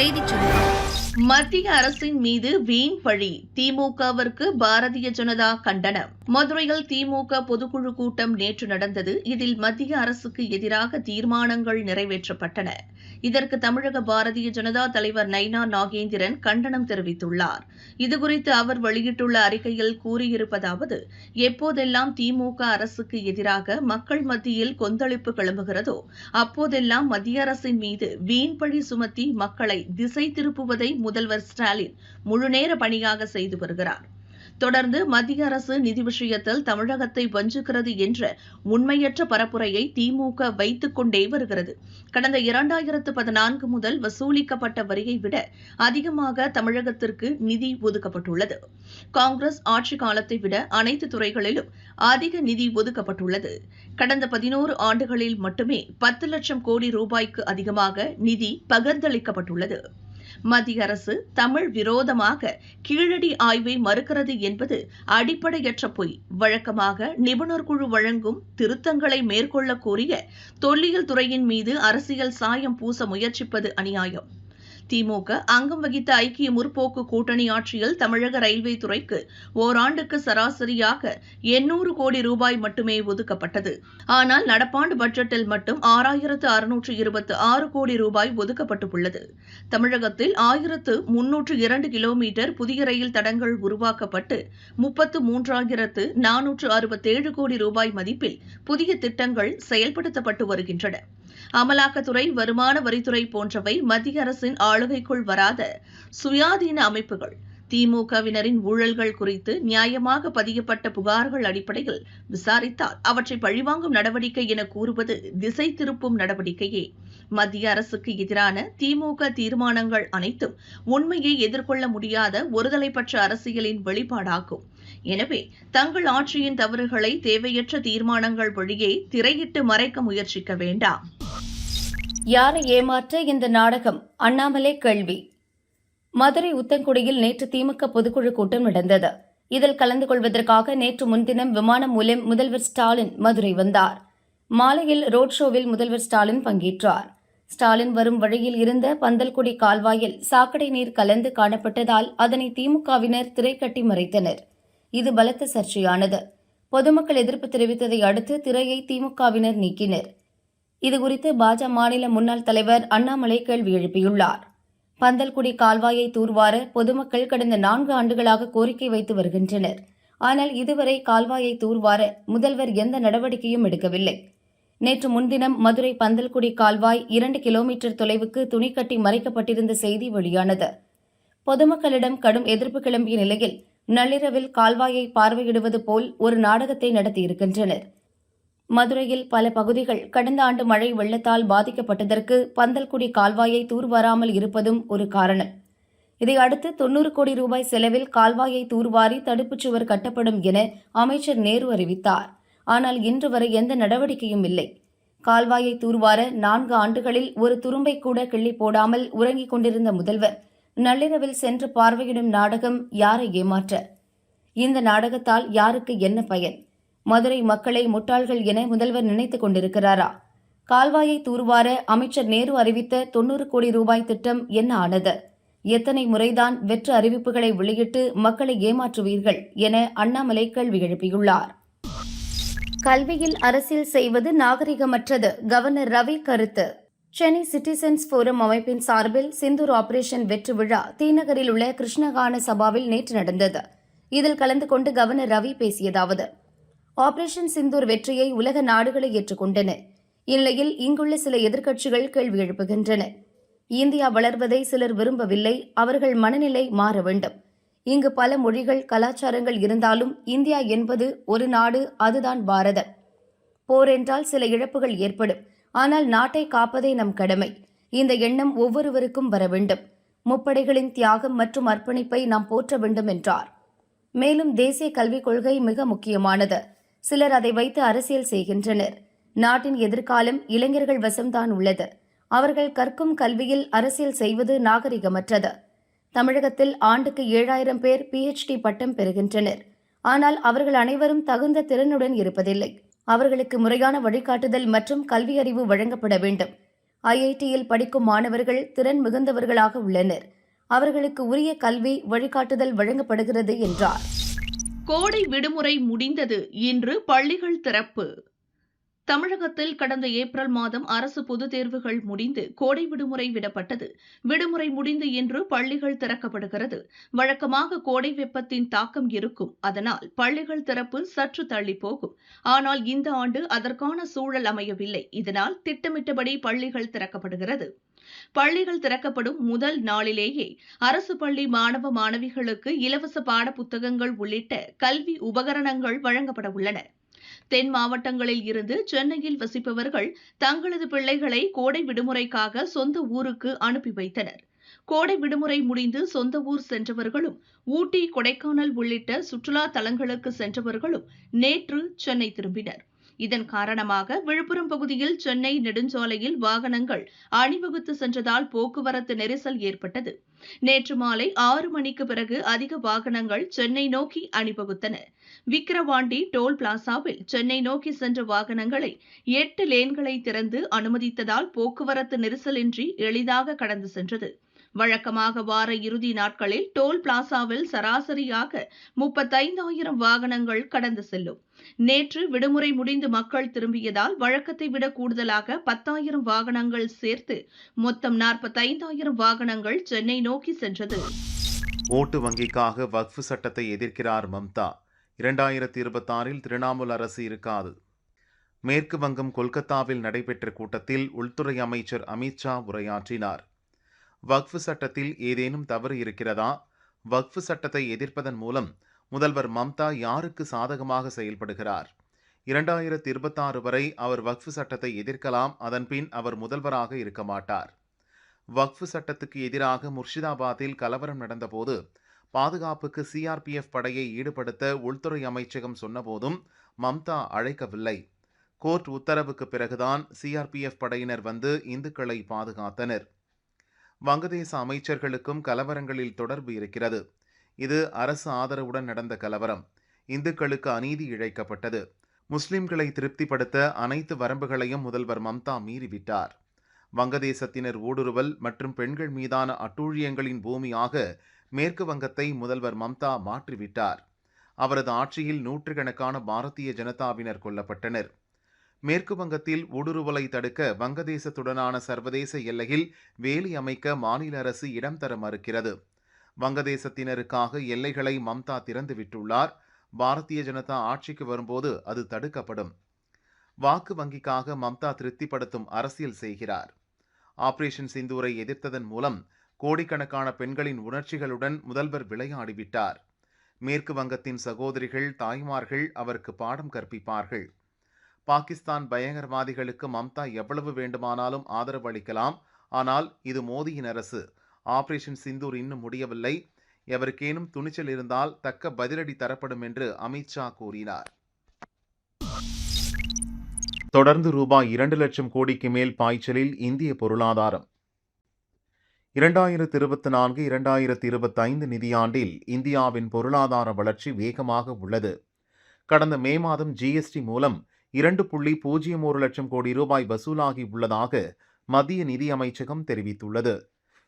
செய்தி மத்திய அரசின் மீது வீண் பழி திமுகவிற்கு பாரதிய ஜனதா கண்டனம். மதுரையில் திமுக பொதுக்குழு கூட்டம் நேற்று நடந்தது. இதில் மத்திய அரசுக்கு எதிராக தீர்மானங்கள் நிறைவேற்றப்பட்டன. இதற்கு தமிழக பாரதிய ஜனதா தலைவர் நைனா நாகேந்திரன் கண்டனம் தெரிவித்துள்ளார். இதுகுறித்து அவர் வெளியிட்டுள்ள அறிக்கையில் கூறியிருப்பதாவது எப்போதெல்லாம் திமுக அரசுக்கு எதிராக மக்கள் மத்தியில் கொந்தளிப்பு கிளம்புகிறதோ அப்போதெல்லாம் மத்திய அரசின் மீது வீண் பழி சுமத்தி மக்களை திசை திருப்புவதை முதல்வர் ஸ்டாலின் முழுநேர பணியாக செய்து வருகிறார். தொடர்ந்து மத்திய அரசு நிதி விஷயத்தில் தமிழகத்தை வஞ்சுகிறது என்ற உண்மையற்ற பரப்புரையை திமுக வைத்துக் கொண்டே வருகிறது. கடந்த இரண்டாயிரத்து பதினான்கு முதல் வசூலிக்கப்பட்ட வரியை விட அதிகமாக தமிழகத்திற்கு நிதி ஒதுக்கப்பட்டுள்ளது. காங்கிரஸ் ஆட்சி காலத்தை விட அனைத்து துறைகளிலும் அதிக நிதி ஒதுக்கப்பட்டுள்ளது. கடந்த பதினோரு ஆண்டுகளில் மட்டுமே பத்து லட்சம் கோடி ரூபாய்க்கு அதிகமாக நிதி பகிர்ந்தளிக்கப்பட்டுள்ளது. மத்திய அரசு தமிழ் விரோதமாக கீழடி ஆய்வை மறுக்கிறது என்பது அடிப்படையற்ற பொய். வழக்கமாக நிபுணர் குழு வழங்கும் திருத்தங்களை மேற்கொள்ள கோரிய தொல்லியல் துறையின் மீது அரசியல் சாயம் பூச முயற்சிப்பது அநியாயம். திமுக அங்கம் வகித்த ஐக்கிய முற்போக்கு கூட்டணி ஆட்சியில் தமிழக ரயில்வே துறைக்கு ஓராண்டுக்கு சராசரியாக எண்ணூறு கோடி ரூபாய் மட்டுமே ஒதுக்கப்பட்டது. ஆனால் நடப்பாண்டு பட்ஜெட்டில் மட்டும் ஆறாயிரத்து அறுநூற்று இருபத்து ஆறு கோடி ரூபாய் ஒதுக்கப்பட்டுள்ளது. தமிழகத்தில் ஆயிரத்து முன்னூற்று இரண்டு கிலோமீட்டர் புதிய ரயில் தடங்கள் உருவாக்கப்பட்டு முப்பத்து மூன்றாயிரத்து நானூற்று அறுபத்தேழு கோடி ரூபாய் மதிப்பில் புதிய திட்டங்கள் செயல்படுத்தப்பட்டு வருகின்றன. அமலாக்கத்துறை வருமான வரித்துறை போன்றவை மத்திய அரசின் ஆளுகைக்குள் வராத சுயாதீன அமைப்புகள். திமுகவினரின் ஊழல்கள் குறித்து நியாயமாக பதியப்பட்ட புகார்கள் அடிப்படையில் விசாரித்தால் அவற்றை பழிவாங்கும் நடவடிக்கை என கூறுவது திசை திருப்பும் நடவடிக்கையே. மத்திய அரசுக்கு எதிரான திமுக தீர்மானங்கள் அனைத்தும் உண்மையை எதிர்கொள்ள முடியாத ஒருதலைப்பட்ச அரசியலின் வெளிப்பாடாகும். எனவே தங்கள் ஆட்சியின் தவறுகளை தேவையற்ற தீர்மானங்கள் வழியே திரையிட்டு மறைக்க முயற்சிக்க வேண்டாம். யாரை ஏமாற்ற இந்த நாடகம் அண்ணாமலே கேள்வி. மதுரை உத்தங்குடியில் நேற்று திமுக பொதுக்குழு கூட்டம் நடந்தது. இதில் கலந்து கொள்வதற்காக நேற்று முன்தினம் விமானம் மூலம் முதல்வர் ஸ்டாலின் மதுரை வந்தார். மாலையில் ரோட் ஷோவில் முதல்வர் ஸ்டாலின் பங்கேற்றார். ஸ்டாலின் வரும் வழியில் இருந்த பந்தல்குடி கால்வாயில் சாக்கடை நீர் கலந்து காணப்பட்டதால் அதனை திமுகவினர் திரைக்கட்டி மறைத்தனர். இது பலத்த சர்ச்சையானது. பொதுமக்கள் எதிர்ப்பு தெரிவித்ததை அடுத்து திரையை திமுகவினர் நீக்கினர். இதுகுறித்து பாஜக மாநில முன்னாள் தலைவர் அண்ணாமலை கேள்வி எழுப்பியுள்ளார். பந்தல்குடி கால்வாயை தூர்வார பொதுமக்கள் கடந்த நான்கு ஆண்டுகளாக கோரிக்கை வைத்து வருகின்றனர். ஆனால் இதுவரை கால்வாயை தூர்வார முதல்வர் எந்த நடவடிக்கையும் எடுக்கவில்லை. நேற்று முன்தினம் மதுரை பந்தல்குடி கால்வாய் இரண்டு கிலோமீட்டர் தொலைவுக்கு துணி கட்டி மறைக்கப்பட்டிருந்த செய்தி வெளியானது. பொதுமக்களிடம் கடும் எதிர்ப்பு கிளம்பிய நிலையில் நள்ளிரவில் கால்வாயை பார்வையிடுவது போல் ஒரு நாடகத்தை நடத்தியிருக்கின்றனர். மதுரையில் பல பகுதிகள் கடந்த ஆண்டு மழை வெள்ளத்தால் பாதிக்கப்பட்டதற்கு பந்தல்குடி கால்வாயை தூர்வாராமல் இருப்பதும் ஒரு காரணம். இதையடுத்து தொன்னூறு கோடி ரூபாய் செலவில் கால்வாயை தூர்வாரி தடுப்புச் சுவர் கட்டப்படும் என அமைச்சர் நேரு அறிவித்தார். ஆனால் இன்று வரை எந்த நடவடிக்கையும் இல்லை. கால்வாயை தூர்வார நான்கு ஆண்டுகளில் ஒரு துரும்பை கூட கிள்ளி போடாமல் உறங்கிக் கொண்டிருந்த முதல்வர் நள்ளிரவில் சென்று பார்வையிடும் நாடகம் யாரை ஏமாற்ற? இந்த நாடகத்தால் யாருக்கு என்ன பயன்? மதுரை மக்களை முட்டாள்கள் என முதல்வர் நினைத்துக் கொண்டிருக்கிறாரா? கால்வாயை தூர்வார அமைச்சர் நேரு அறிவித்த தொன்னூறு கோடி ரூபாய் திட்டம் என்ன ஆனது? எத்தனை முறைதான் வெற்று அறிவிப்புகளை வெளியிட்டு மக்களை ஏமாற்றுவீர்கள் என அண்ணாமலை கேள்வி எழுப்பியுள்ளார். கல்வியில் அரசியல் செய்வது நாகரிகமற்றது கவர்னர் ரவி கருத்து. சென்னை சிட்டிசன்ஸ் ஃபோரம் அமைப்பின் சார்பில் சிந்தூர் ஆபரேஷன் வெற்றி விழா தீநகரில் உள்ள கிருஷ்ணகான சபாவில் நேற்று நடந்தது. இதில் கலந்து கொண்டு கவர்னர் ரவி பேசியதாவது ஆபரேஷன் சிந்தூர் வெற்றியை உலக நாடுகளை ஏற்றுக்கொண்டன. இந்நிலையில் இங்குள்ள சில எதிர்க்கட்சிகள் கேள்வி எழுப்புகின்றன. இந்தியா வளர்வதை சிலர் விரும்பவில்லை அவர்கள் மனநிலை மாற வேண்டும். இங்கு பல மொழிகள் கலாச்சாரங்கள் இருந்தாலும் இந்தியா என்பது ஒரு நாடு அதுதான் பாரதம். போர் என்றால் சில இழப்புகள் ஏற்படும் ஆனால் நாட்டை காப்பதே நம் கடமை. இந்த எண்ணம் ஒவ்வொருவருக்கும் வர வேண்டும். முப்படைகளின் தியாகம் மற்றும் அர்ப்பணிப்பை நாம் போற்ற வேண்டும் என்றார். மேலும் தேசிய கல்விக் கொள்கை மிக முக்கியமானது. சிலர் அதை வைத்து அரசியல் செய்கின்றனர். நாட்டின் எதிர்காலம் இளைஞர்கள் வசம்தான் உள்ளது. அவர்கள் கற்கும் கல்வியில் அரசியல் செய்வது நாகரிகமற்றது. தமிழகத்தில் ஆண்டுக்கு ஏழாயிரம் பேர் பிஎச்டி பட்டம் பெறுகின்றனர். ஆனால் அவர்கள் அனைவரும் தகுந்த திறனுடன் இருப்பதில்லை. அவர்களுக்கு முறையான வழிகாட்டுதல் மற்றும் கல்வியறிவு வழங்கப்பட வேண்டும். ஐஐடியில் படிக்கும் மாணவர்கள் திறன் மிகுந்தவர்களாக உள்ளனர். அவர்களுக்கு உரிய கல்வி வழிகாட்டுதல் வழங்கப்படுகிறது என்றார். கோடை விடுமுறை முடிந்தது இன்று பள்ளிகள் திறப்பு. தமிழகத்தில் கடந்த ஏப்ரல் மாதம் அரசு பொதுத் தேர்வுகள் முடிந்து கோடை விடுமுறை விடப்பட்டது. விடுமுறை முடிந்து இன்று பள்ளிகள் திறக்கப்படுகிறது. வழக்கமாக கோடை வெப்பத்தின் தாக்கம் இருக்கும். அதனால் பள்ளிகள் திறப்பு சற்று தள்ளி போகும். ஆனால் இந்த ஆண்டு அதற்கான சூழல் அமையவில்லை. இதனால் திட்டமிட்டபடி பள்ளிகள் திறக்கப்படுகிறது. பள்ளிகள் திறக்கப்படும் முதல் நாளிலேயே அரசு பள்ளி மாணவ மாணவிகளுக்கு இலவச பாட புத்தகங்கள் உள்ளிட்ட கல்வி உபகரணங்கள் வழங்கப்பட உள்ளன. தென் மாவட்டங்களில் இருந்து சென்னையில் வசிப்பவர்கள் தங்களது பிள்ளைகளை கோடை விடுமுறைக்காக சொந்த ஊருக்கு அனுப்பி வைத்தனர். கோடை விடுமுறை முடிந்து சொந்த ஊர் சென்றவர்களும் ஊட்டி கொடைக்கானல் உள்ளிட்ட சுற்றுலா தலங்களுக்கு சென்றவர்களும் நேற்று சென்னை திரும்பினர். இதன் காரணமாக விழுப்புரம் பகுதியில் சென்னை நெடுஞ்சாலையில் வாகனங்கள் அணிவகுத்து சென்றதால் போக்குவரத்து நெரிசல் ஏற்பட்டது. நேற்று மாலை ஆறு மணிக்கு பிறகு அதிக வாகனங்கள் சென்னை நோக்கி அணிவகுத்தன. விக்கிரவாண்டி டோல் பிளாசாவில் சென்னை நோக்கி சென்ற வாகனங்களை எட்டு லேன்களை திறந்து அனுமதித்ததால் போக்குவரத்து நெரிசலின்றி எளிதாக கடந்து சென்றது. வழக்கமாக வார இறுதி நாட்களில் டோல் பிளாசாவில் சராசரியாக முப்பத்தைந்தாயிரம் வாகனங்கள் கடந்து செல்லும். நேற்று விடுமுறை முடிந்து மக்கள் திரும்பியதால் வழக்கத்தை விட கூடுதலாக பத்தாயிரம் வாகனங்கள் சேர்த்து மொத்தம் நாற்பத்தைந்தாயிரம் வாகனங்கள் சென்னை நோக்கி சென்றது. ஓட்டு வங்கிக்காக வக்ஃபு சட்டத்தை எதிர்க்கிறார் மம்தா. இரண்டாயிரத்தி இருபத்தாறில் திரிணாமுல் அரசு இருக்காது. மேற்கு வங்கம் கொல்கத்தாவில் நடைபெற்ற கூட்டத்தில் உள்துறை அமைச்சர் அமித்ஷா உரையாற்றினார். வக்ஃபு சட்டத்தில் ஏதேனும் தவறு இருக்கிறதா? வக்ஃபு சட்டத்தை எதிர்ப்பதன் மூலம் முதல்வர் மம்தா யாருக்கு சாதகமாக செயல்படுகிறார்? இரண்டாயிரத்தி இருபத்தாறு வரை அவர் வக்ஃபு சட்டத்தை எதிர்க்கலாம் அதன்பின் அவர் முதல்வராக இருக்க மாட்டார். வக்ஃபு சட்டத்துக்கு எதிராக முர்ஷிதாபாத்தில் கலவரம் நடந்தபோது பாதுகாப்புக்கு சிஆர்பிஎஃப் படையை ஈடுபடுத்த உள்துறை அமைச்சகம் சொன்னபோதும் மம்தா அழைக்கவில்லை. கோர்ட் உத்தரவுக்கு பிறகுதான் சிஆர்பிஎஃப் படையினர் வந்து இந்துக்களை பாதுகாத்தனர். வங்கதேச அமைச்சர்களுக்கும் கலவரங்களில் தொடர்பு இருக்கிறது. இது அரசு ஆதரவுடன் நடந்த கலவரம். இந்துக்களுக்கு அநீதி இழைக்கப்பட்டது. முஸ்லிம்களை திருப்திப்படுத்த அனைத்து வரம்புகளையும் முதல்வர் மம்தா மீறிவிட்டார். வங்கதேசத்தினர் ஊடுருவல் மற்றும் பெண்கள் மீதான அட்டூழியங்களின் பூமியாக மேற்கு வங்கத்தை முதல்வர் மம்தா மாற்றிவிட்டார். அவரது ஆட்சியில் நூற்றுக்கணக்கான பாரதிய ஜனதாவினர் கொல்லப்பட்டனர். மேற்கு வங்கத்தில் ஊடுருவலை தடுக்க வங்கதேசத்துடனான சர்வதேச எல்லையில் வேலி அமைக்க மாநில அரசு இடம் தர மறுக்கிறது. வங்கதேசத்தினருக்காக எல்லைகளை மம்தா திறந்து விட்டுள்ளார். பாரதிய ஜனதா ஆட்சிக்கு வரும்போது அது தடுக்கப்படும். வாக்கு வங்கிக்காக மம்தா திருப்திப்படுத்தும் அரசியல் செய்கிறார். ஆபரேஷன் சிந்தூரை எதிர்த்ததன் மூலம் கோடிக்கணக்கான பெண்களின் உணர்ச்சிகளுடன் முதல்வர் விளையாடிவிட்டார். மேற்கு வங்கத்தின் சகோதரிகள் தாய்மார்கள் அவருக்கு பாடம் கற்பிப்பார்கள். பாகிஸ்தான் பயங்கரவாதிகளுக்கு மம்தா எவ்வளவு வேண்டுமானாலும் ஆதரவு அளிக்கலாம். ஆனால் இது மோடியின் அரசு. ஆபரேஷன் சிந்தூர் இன்னும் முடியவில்லை. எவருக்கேனும் துணிச்சல் இருந்தால் தக்க பதிலடி தரப்படும் என்று அமித்ஷா கூறினார். தொடர்ந்து ரூபாய் இரண்டு லட்சம் கோடிக்கு மேல் பாய்ச்சலில் இந்திய பொருளாதாரம். இரண்டாயிரத்து இருபத்தி நான்கு இரண்டாயிரத்து இருபத்தைந்து நிதியாண்டில் இந்தியாவின் பொருளாதார வளர்ச்சி வேகமாக உள்ளது. கடந்த மே மாதம் ஜிஎஸ்டி மூலம் இரண்டு புள்ளி பூஜ்ஜியம் ஒரு லட்சம் கோடி ரூபாய் வசூலாகி உள்ளதாக மத்திய நிதி அமைச்சகம் தெரிவித்துள்ளது.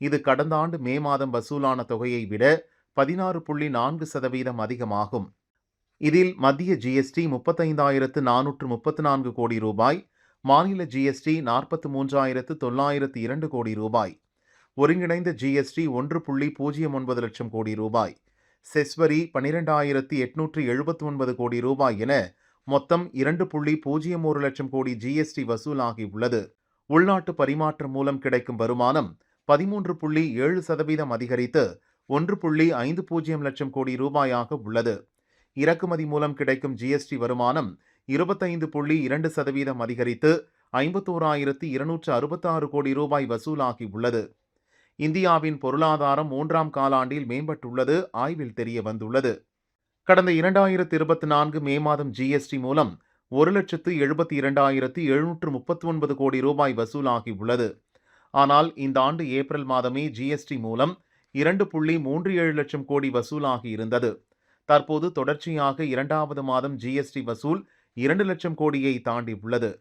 இது கடந்த ஆண்டு மே மாதம் வசூலான தொகையை விட பதினாறு புள்ளி நான்கு சதவீதம் அதிகமாகும். இதில் மத்திய ஜிஎஸ்டி முப்பத்தைந்தாயிரத்து நானூற்று முப்பத்து நான்கு கோடி ரூபாய் மாநில ஜிஎஸ்டி நாற்பத்து மூன்றாயிரத்து தொள்ளாயிரத்து இரண்டு கோடி ரூபாய் ஒருங்கிணைந்த ஜிஎஸ்டி ஒன்று புள்ளி பூஜ்ஜியம் ஒன்பது லட்சம் கோடி ரூபாய் செஸ்வரி பனிரெண்டாயிரத்து எட்நூற்று எழுபத்தி ஒன்பது கோடி ரூபாய் என மொத்தம் இரண்டு புள்ளி பூஜ்ஜியம் ஒரு லட்சம் கோடி ஜிஎஸ்டி வசூலாகியுள்ளது உள்நாட்டு பரிமாற்றம் மூலம் கிடைக்கும் வருமானம் பதிமூன்று புள்ளி ஏழு சதவீதம் அதிகரித்து ஒன்று புள்ளி ஐந்து பூஜ்ஜியம் லட்சம் கோடி ரூபாயாக உள்ளது. இறக்குமதி மூலம் கிடைக்கும் ஜிஎஸ்டி வருமானம் இருபத்தைந்து புள்ளி இரண்டு சதவீதம் அதிகரித்து ஐம்பத்தோராயிரத்தி இருநூற்று அறுபத்தாறு கோடி ரூபாய் வசூலாகி உள்ளது. இந்தியாவின் பொருளாதாரம் மூன்றாம் காலாண்டில் மேம்பட்டுள்ளது ஆய்வில் தெரிய வந்துள்ளது கடந்த இரண்டாயிரத்து இருபத்தி நான்கு மே மாதம் ஜிஎஸ்டி மூலம் ஒரு லட்சத்து எழுபத்தி இரண்டாயிரத்து எழுநூற்று முப்பத்தி ஒன்பது கோடி ரூபாய் வசூலாகி உள்ளது. ஆனால் இந்த ஆண்டு ஏப்ரல் மாதமே ஜிஎஸ்டி மூலம் இரண்டு புள்ளி மூன்று ஏழு லட்சம் கோடி வசூலாகி இருந்தது. தற்போது தொடர்ச்சியாக இரண்டாவது மாதம் ஜிஎஸ்டி வசூல் இரண்டு லட்சம் கோடியை தாண்டி உள்ளது.